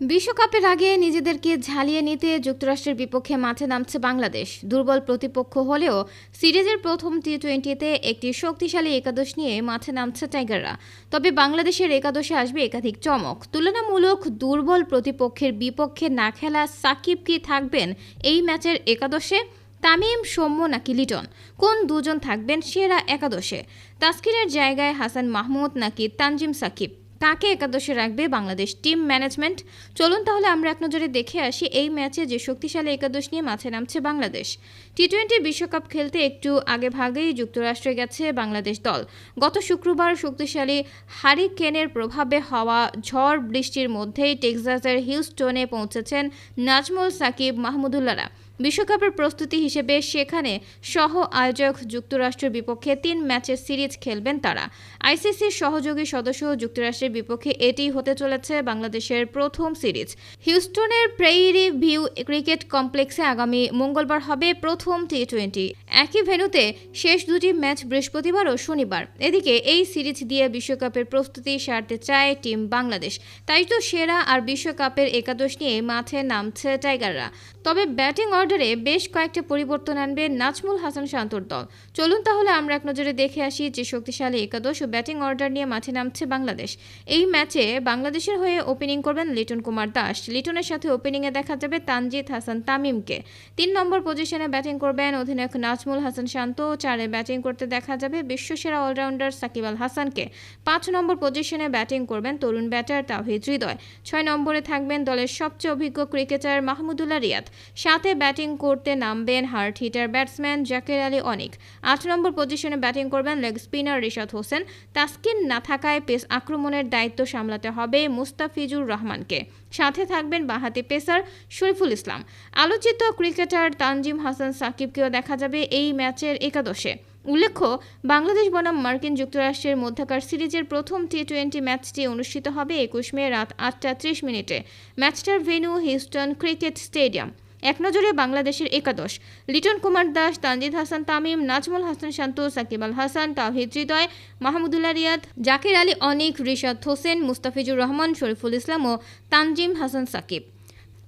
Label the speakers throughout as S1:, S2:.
S1: বিশ্বকাপের আগে নিজেদেরকে ঝালিয়ে নিতে যুক্তরাষ্ট্রের বিপক্ষে মাঠে নামছে বাংলাদেশ। দুর্বল প্রতিপক্ষ হলেও সিরিজের প্রথম টি টোয়েন্টিতে একটি শক্তিশালী একাদশ নিয়ে মাঠে নামছে টাইগাররা। তবে বাংলাদেশের একাদশে আসবে একাধিক চমক। তুলনামূলক দুর্বল প্রতিপক্ষের বিপক্ষে না খেলা সাকিব কি থাকবেন এই ম্যাচের একাদশে? তামিম সৌম্য নাকি লিটন? কোন দুজন থাকবেন সেরা একাদশে? তাস্কিনের জায়গায় হাসান মাহমুদ নাকি তানজিম সাকিব? কাকে একাদশে রাখবে বাংলাদেশ টিম ম্যানেজমেন্ট? চলুন তাহলে আমরা এক নজরে দেখে আসি এই ম্যাচে যে শক্তিশালী একাদশ নিয়ে মাঠে নামছে বাংলাদেশ। টি টোয়েন্টি বিশ্বকাপ খেলতে একটু আগে ভাগেই যুক্তরাষ্ট্রে গেছে বাংলাদেশ দল। গত শুক্রবার শক্তিশালী হারিকেনের প্রভাবে হওয়া ঝড় বৃষ্টির মধ্যেই টেক্সাসের হিউস্টনে পৌঁছেছেন নাজমুল সাকিব মাহমুদুল্লাহরা বিশ্বকাপের প্রস্তুতি হিসেবে সেখানে সহ আয়োজক যুক্তরাষ্ট্রের বিপক্ষে তিন ম্যাচের সিরিজ খেলবেন তারা। আইসিসির সহযোগী সদস্য যুক্তরাষ্ট্রের বিপক্ষে এটি হতে চলেছে বাংলাদেশের প্রথম সিরিজ। হিউস্টনের প্রেইরি ভিউ ক্রিকেট কমপ্লেক্সে আগামী মঙ্গলবার হবে প্রথম টি টোয়েন্টি একই ভেন্যুতে শেষ দুটি ম্যাচ বৃহস্পতিবার ও শনিবার। এদিকে এই সিরিজ দিয়ে বিশ্বকাপের প্রস্তুতি সারতে চায় টিম বাংলাদেশ। তাই তো সেরা আর বিশ্বকাপের একাদশ নিয়ে মাঠে নামছে টাইগাররা। তবে ব্যাটিং অর্ডারে বেশ কয়েকটা পরিবর্তন আনবে নাজমুল হাসান শান্তর দল। চলুন তাহলে আমরা এক নজরে দেখে আসি যে শক্তিশালী একাদশ ও ব্যাটিং অর্ডার নিয়ে মাঠে নামছে বাংলাদেশ। এই ম্যাচে বাংলাদেশের হয়ে ওপেনিং করবেন লিটন কুমার দাস। লিটনের সাথে ওপেনিংয়ে দেখা যাবে তানজিদ হাসান তামিমকে। তিন নম্বর পজিশনে ব্যাটিং করবেন অধিনায়ক নাজমুল হাসান শান্ত। চারে ব্যাটিং করতে দেখা যাবে বিশ্বসেরা অলরাউন্ডার সাকিব আল হাসানকে। পাঁচ নম্বর পজিশনে ব্যাটিং করবেন তরুণ ব্যাটার তাহিদ হৃদয়। ছয় নম্বরে থাকবেন দলের সবচেয়ে অভিজ্ঞ ক্রিকেটার মাহমুদুল্লাহ রিয়াদ। সাথে ব্যাটিং করতে নামবেন hard hitter batsman Jaker Ali Anik. আট নম্বর পজিশনে ব্যাটিং করবেন লেগ স্পিনার রিশাদ হোসেন। তাসকিন না থাকায় পেস আক্রমণের দায়িত্ব সামলাতে হবে মুস্তাফিজুর রহমানকে। সাথে থাকবেন বাহাতি পেসার শরীফুল ইসলাম। আলোচিত ক্রিকেটার তানজিম হাসান সাকিবকেও দেখা যাবে এই ম্যাচের একাদশে। উল্লেখ্য, বাংলাদেশ বনাম মার্কিন যুক্তরাষ্ট্রের মধ্যকার সিরিজের প্রথম টি টোয়েন্টি ম্যাচটি অনুষ্ঠিত হবে একুশ মে রাত আটটা ত্রিশ মিনিটে। ম্যাচটার ভেন্যু হিউস্টন ক্রিকেট স্টেডিয়াম। এক নজরে বাংলাদেশের একাদশ। লিটন কুমার দাস, তানজিদ হাসান তামিম, নাজমুল হাসান শান্ত, সাকিব আল হাসান তাহিদ হৃদয়, মাহমুদুল্লাহ রিয়াদ, জাকির আলী অনিক, রিশাদ হোসেন, মুস্তাফিজুর রহমান, শরীফুল ইসলাম ও তানজিম হাসান সাকিব।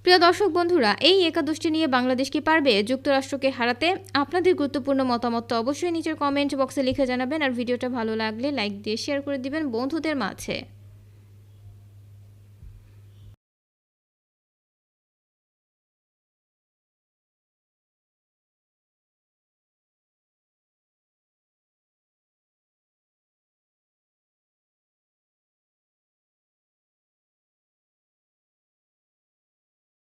S1: প্রিয় দর্শক বন্ধুরা, এই একাদশটি নিয়ে বাংলাদেশ কি পারবে যুক্তরাষ্ট্রকে হারাতে? আপনাদের গুরুত্বপূর্ণ মতামত তো অবশ্যই নিচের কমেন্ট বক্সে লিখে জানাবেন। আর ভিডিওটা ভালো লাগলে লাইক দিয়ে শেয়ার করে দিবেন বন্ধুদের মাঝে।